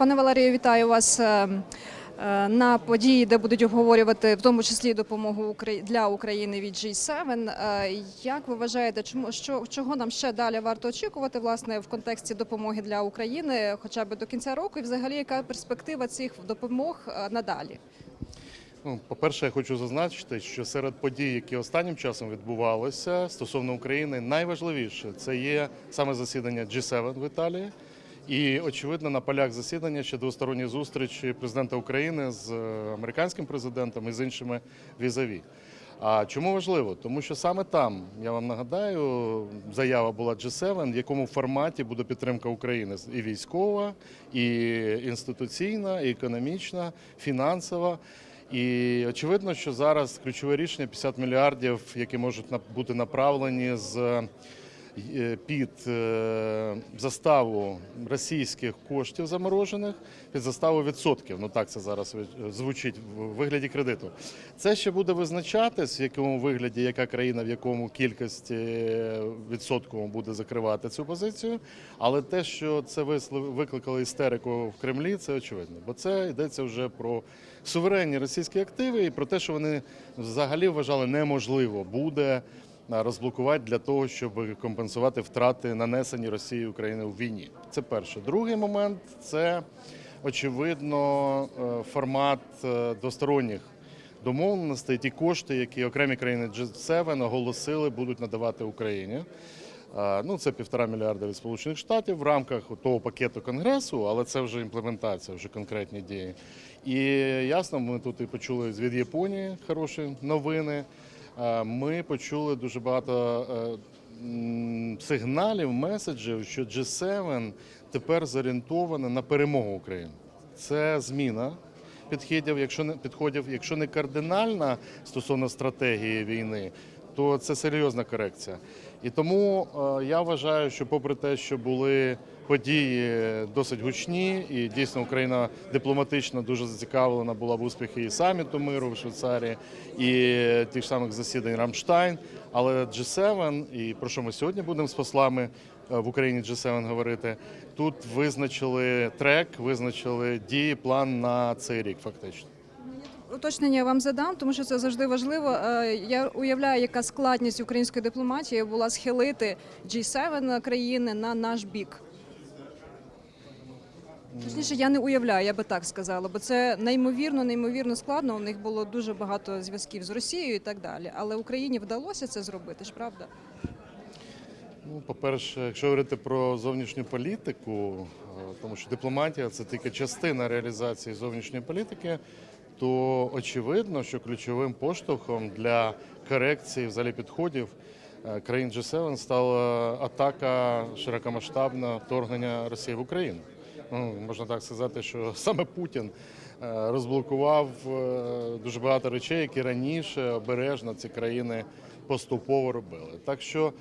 Пане Валерію, вітаю вас е, е, на події, де будуть обговорювати в тому числі допомогу для України від G7. Е, Як ви вважаєте, чому що чого нам ще далі варто очікувати власне в контексті допомоги для України, хоча б до кінця року, і взагалі яка перспектива цих допомог надалі? Ну, по-перше, я хочу зазначити, що серед подій, які останнім часом відбувалися стосовно України, найважливіше це є саме засідання G7 в Італії. І очевидно, на полях засідання ще двосторонні зустрічі президента України з е, американським президентом і з іншими візаві. А чому важливо? Тому що саме там, я вам нагадаю, заява була G7, в якому форматі буде підтримка України і військова, і інституційна, і економічна, фінансова. І очевидно, що зараз ключове рішення 50 мільярдів, які можуть бути направлені з під е, заставу російських коштів заморожених, під заставу відсотків. Ну так це зараз звучить в вигляді кредиту. Це ще буде визначатись, в якому вигляді, яка країна, в якому кількості е, відсотково буде закривати цю позицію. Але те, що це викликало істерику в Кремлі, це очевидно. Бо це йдеться вже про суверенні російські активи і про те, що вони взагалі вважали неможливо буде розблокувати для того, щоб компенсувати втрати, нанесені Росією України у війні. Це перше. Другий момент це очевидно е, формат е, двосторонніх домовленостей, ті кошти, які окремі країни G7 оголосили, будуть надавати Україні. Ну, це півтора мільярда від Сполучених Штатів в рамках того пакету Конгресу, але це вже імплементація, вже конкретні дії. І ясно, ми тут і почули від Японії хороші новини. А, Ми почули дуже багато е, сигналів, меседжів, що G7 тепер зорієнтована на перемогу України. Це зміна підходів, якщо не підходів, якщо не кардинальна стосовно стратегії війни, то це серйозна корекція. І тому е, я вважаю, що попри те, що були події досить гучні, і дійсно Україна дипломатично дуже зацікавлена була в успіхи і саміту миру в Швейцарії, і тих самих засідань Рамштайн. Але G7, і про що ми сьогодні будемо з послами е, в Україні G7 говорити, тут визначили трек, визначили дії, план на цей рік, фактично. Уточнення вам задам, тому що це завжди важливо. Е, Я уявляю, яка складність української дипломатії була схилити G7 країни на наш бік. Точніше, я не уявляю, я би так сказала, бо це неймовірно, неймовірно складно. У них було дуже багато зв'язків з Росією і так далі. Але Україні вдалося це зробити ж, правда? Ну, по-перше, якщо говорити про зовнішню політику, е, тому що дипломатія це тільки частина реалізації зовнішньої політики, то очевидно, що ключовим поштовхом для корекції взагалі підходів е, країн G7 стала атака широкомасштабна вторгнення Росії в Україну. Ну, можна так сказати, що саме Путін е, розблокував е, дуже багато речей, які раніше обережно ці країни поступово робили. Так що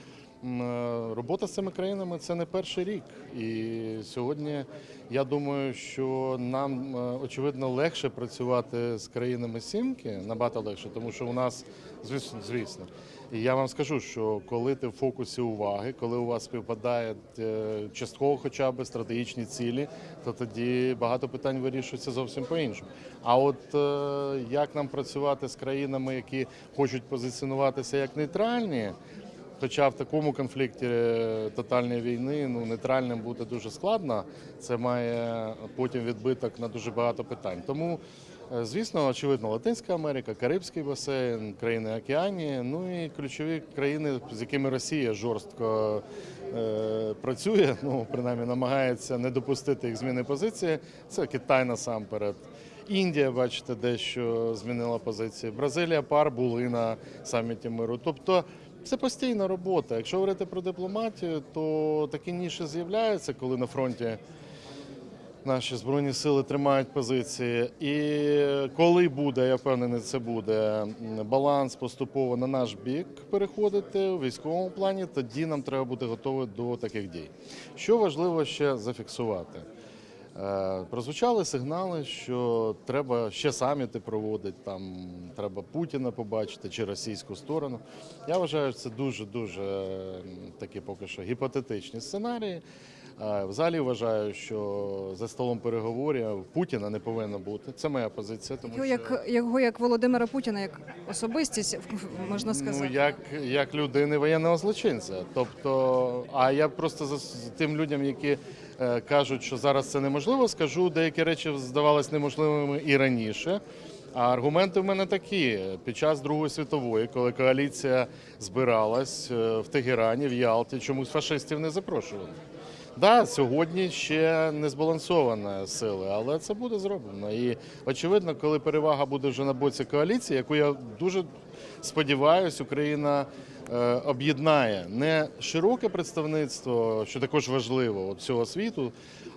робота з цими країнами це не перший рік. І сьогодні я думаю, що нам е, очевидно легше працювати з країнами Сімки, набагато легше, тому що у нас, звісно, звісно. І я вам скажу, що коли ти в фокусі уваги, коли у вас співпадають е, частково хоча б стратегічні цілі, то тоді багато питань вирішується зовсім по-іншому. А от е, як нам працювати з країнами, які хочуть позиціонуватися як нейтральні, Хоча в такому конфлікті е, тотальної війни ну нейтральним бути дуже складно, це має потім відбиток на дуже багато питань. Тому, е, звісно, очевидно, Латинська Америка, Карибський басейн, країни Океанії, ну і ключові країни, з якими Росія жорстко е, працює, ну принаймні намагається не допустити їх зміни позиції. Це Китай насамперед. Індія, бачите, дещо змінила позиції. Бразилія пар були на саміті миру. Тобто це постійна робота. Якщо говорити про дипломатію, то такі ніші з'являються, коли на фронті наші збройні сили тримають позиції. І коли буде, я впевнений, це буде баланс поступово на наш бік переходити у військовому плані, тоді нам треба бути готові до таких дій. Що важливо ще зафіксувати? Е, Прозвучали сигнали, що треба ще саміти проводити, там треба Путіна побачити чи російську сторону. Я вважаю, що це дуже дуже такі поки що гіпотетичні сценарії. Е, Взагалі вважаю, що за столом переговорів Путіна не повинно бути. Це моя позиція. Тому Його що... як його як Володимира Путіна, як особистість, можна сказати. Ну, як, як людини воєнного злочинця. Тобто, а я просто за тим людям, які е, кажуть, що зараз це неможливо, скажу, деякі речі здавалися неможливими і раніше. А аргументи в мене такі: під час Другої світової, коли коаліція збиралась е, в Тегерані, в Ялті, чомусь фашистів не запрошували. Да, сьогодні ще не збалансована сили, але це буде зроблено. І очевидно, коли перевага буде вже на боці коаліції, яку я дуже сподіваюся, Україна е, об'єднає не широке представництво, що також важливо от всього світу,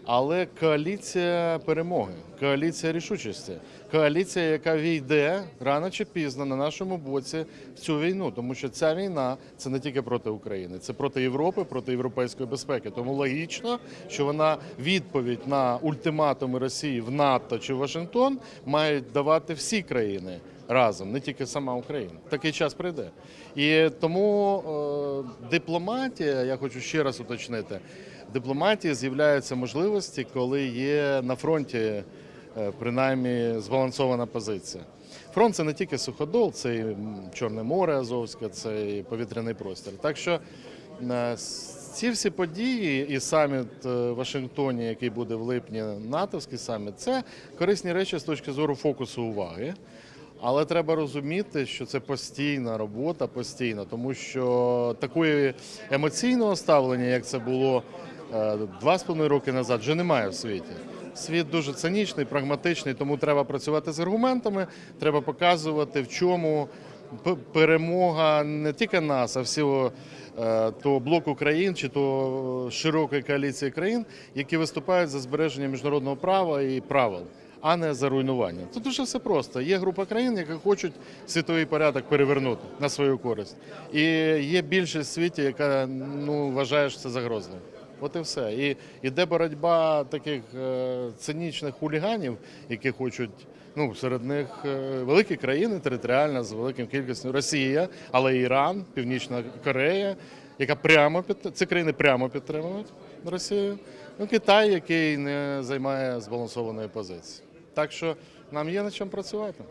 але коаліція перемоги, коаліція рішучості, коаліція, яка війде рано чи пізно на нашому боці в цю війну, тому що ця війна це не тільки проти України, це проти Європи, проти європейської безпеки. Тому логічно, що вона відповідь на ультиматуми Росії в НАТО чи Вашингтон мають давати всі країни. Разом, не тільки сама Україна. Такий час прийде. І тому е, дипломатія, я хочу ще раз уточнити, в дипломатії з'являються можливості, коли є на фронті е, принаймні збалансована позиція. Фронт це не тільки суходол, це і Чорне море Азовське, це і повітряний простір. Так що е, ці всі події і саміт е, в Вашингтоні, який буде в липні, натовський саміт, це корисні речі з точки зору фокусу уваги. Але треба розуміти, що це постійна робота, постійна, тому що такої емоційного ставлення, як це було е, два з половиною роки назад, вже немає в світі. Світ дуже цинічний, прагматичний, тому треба працювати з аргументами, треба показувати, в чому перемога не тільки нас, а всього е, того блоку країн чи то широкої коаліції країн, які виступають за збереження міжнародного права і правил а не за руйнування. Тут дуже все просто. Є група країн, які хочуть світовий порядок перевернути на свою користь. І є більшість в світі, яка ну, вважає, що це загрозливо. От і все. І іде боротьба таких е, цинічних хуліганів, які хочуть. Ну, серед них е, великі країни територіально з великим кількістю Росія, але Іран, Північна Корея, яка прямо під ці країни прямо підтримують Росію. Ну, Китай, який не займає збалансованої позиції. Так що нам є над чим працювати.